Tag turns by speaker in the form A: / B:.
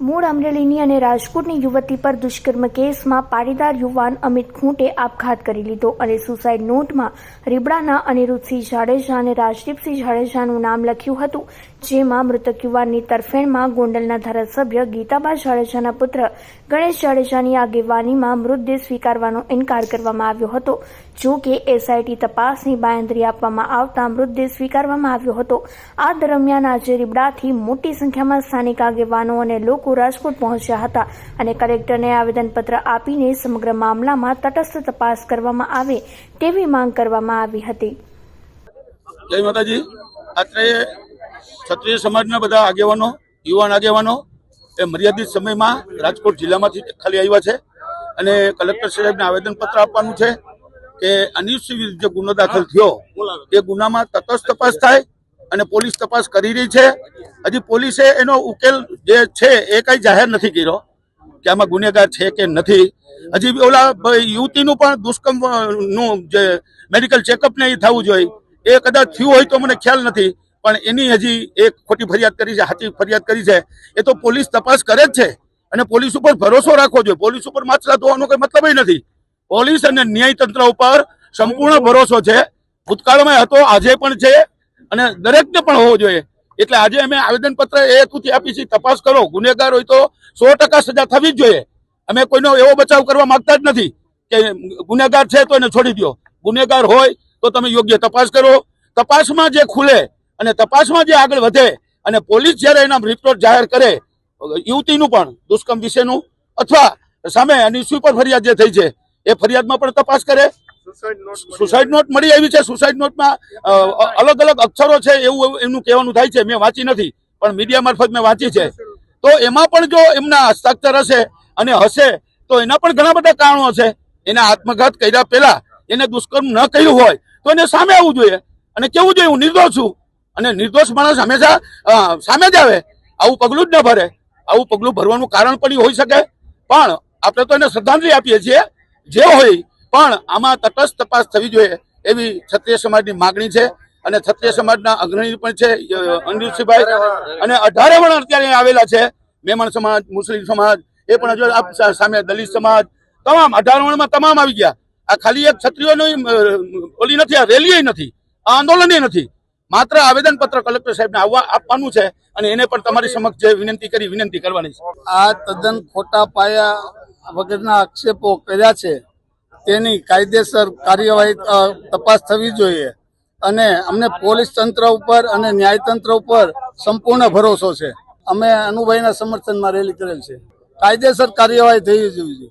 A: મૂળ અમરેલીની અને રાજકોટની યુવતી પર દુષ્કર્મ કેસમાં પાટીદાર યુવાન અમિત ખૂંટે આપઘાત કરી લીધો અને સુસાઇડ નોટમાં રીબડાના અનિરુદ્ધસિંહ જાડેજા અને રાજદીપસિંહ જાડેજાનું નામ લખ્યું હતું, જેમાં મૃતક યુવાનની તરફેણમાં ગોંડલના ધારાસભ્ય ગીતાબા જાડેજાના પુત્ર ગણેશ જાડેજાની આગેવાનીમાં મૃતદેહ સ્વીકારવાનો ઇનકાર કરવામાં આવ્યો હતો. જો કે એસઆઈટી તપાસની બાંયધરી આપવામાં આવતા મૃતદેહ સ્વીકારવામાં આવ્યો હતો. આ દરમિયાન આજે રીબડાથી મોટી સંખ્યામાં સ્થાનિક આગેવાનો અને લોકો રાજકોટ પહોંચ્યા હતા અને કલેક્ટરને આવેદનપત્ર આપીને સમગ્ર મામલામાં તટસ્થ તપાસ કરવામાં આવે તેવી માંગ કરવામાં આવી હતી.
B: જય માતાજી. અત્રે ક્ષત્રિય સમાજના બધા આગેવાનો, યુવાન આગેવાનો એ મર્યાદિત સમયમાં રાજકોટ જિલ્લામાંથી ખાલી આવ્યા છે અને કલેક્ટર સાહેબને આવેદનપત્ર આપવાનું છે. કે અનિશ્ચિત વિરુદ્ધ જે ગુનો દાખલ થયો એ ગુનામાં તટસ્થ તપાસ થાય અને પોલીસ તપાસ કરી રહી છે. હજી પોલીસે એનો ઉકેલ જે છે એ કઈ જાહેર નથી કર્યો કે આમાં ગુનેગાર છે કે નથી. હજી ઓલા યુવતીનું પણ દુષ્કર્મનું જે મેડિકલ ચેકઅપ ને એ થવું જોઈએ. એ કદાચ થયું હોય તો મને ખ્યાલ નથી પણ એની હજી એક ખોટી ફરિયાદ કરી છે સાચી ફરિયાદ કરી છે. એ તો પોલીસ તપાસ કરે જ છે. અને પોલીસ ઉપર ભરોસો રાખવો જોઈએ. પોલીસ ઉપર માછલા ધોવાનો કોઈ મતલબ નથી. પોલીસ અને ન્યાયતંત્ર ઉપર સંપૂર્ણ ભરોસો છે. ભૂતકાળમાં હતો, આજે પણ છે અને દરેકને પણ હોવો જોઈએ. એટલે આજે અમે આવેદનપત્ર એ હેતુથી આપી છે તપાસ કરો, ગુનેગાર હોય તો સો ટકા સજા થવી જ જોઈએ. અમે કોઈનો એવો બચાવ કરવા માંગતા જ નથી કે ગુનેગાર છે તો એને છોડી દો ગુનેગાર હોય તો તમે યોગ્ય તપાસ કરો. તપાસમાં જે ખુલે અને તપાસમાં જે આગળ વધે અને પોલીસ જ્યારે એના રિપોર્ટ જાહેર કરે, યુવતીનું પણ, દુષ્કર્મ વિશેનું, અથવા સામે એની સુપર ફરિયાદ જે થઈ છે એ ફરિયાદમાં પણ તપાસ કરે. સુસાઇડ નોટ મળી આવી છે. સુસાઇડ નોટમાં અલગ અલગ અક્ષરો છે એવું એમનું કહેવાનું થાય છે. મેં વાંચી નથી પણ મીડિયા મારફત મેં વાંચી છે. તો એમાં પણ જો એમના હસ્તાક્ષર હશે અને હશે તો એના પણ ઘણા બધા કારણો છે એના આત્મઘાત કર્યા પહેલા એને દુષ્કર્મ ન કર્યું હોય તો એને સામે આવવું જોઈએ. અને કેવું જોઈએ? હું નિર્દોષ છું. અને નિર્દોષ માણસ હંમેશા સામે જ આવે. આવું પગલું જ ન ભરે. આવું પગલું ભરવાનું કારણ પણ હોઈ શકે. પણ આપણે તો એને શ્રદ્ધાંજલિ આપીએ છીએ. જે હોય પણ આમાં તટસ્થ તપાસ થવી જોઈએ એવી ક્ષત્રિય સમાજની માગણી છે અને ક્ષત્રિય સમાજના અગ્રણી પણ છે અ, અનિરુદ્ધસિંહભાઈ અને અઢારે વણ અત્યારે આવેલા છે મેમણ સમાજ મુસ્લિમ સમાજ એ પણ હજુ સામે દલિત સમાજ તમામ અઢાર વણમાં તમામ આવી ગયા. આ ખાલી એક ક્ષત્રિયોની ઓલી નથી આ રેલી નથી આ આંદોલન નથી. માત્ર આવેદનપત્ર કલેક્ટર સાહેબને આવવા આપવાનું છે અને એને પણ તમારી સમક્ષ જે વિનંતી કરી વિનંતી કરવાની છે.
C: આ તદ્દન ખોટા પાયા વગરના આક્ષેપો કર્યા છે, તેની કાયદેસર કાર્યવાહી તપાસ થવી જોઈએ. અને અમને પોલીસ તંત્ર ઉપર અને ન્યાયતંત્ર ઉપર સંપૂર્ણ ભરોસો છે. અમે અનુભાઈના સમર્થનમાં રેલી કરેલ છે. કાયદેસર કાર્યવાહી થઈ જવી જોઈએ.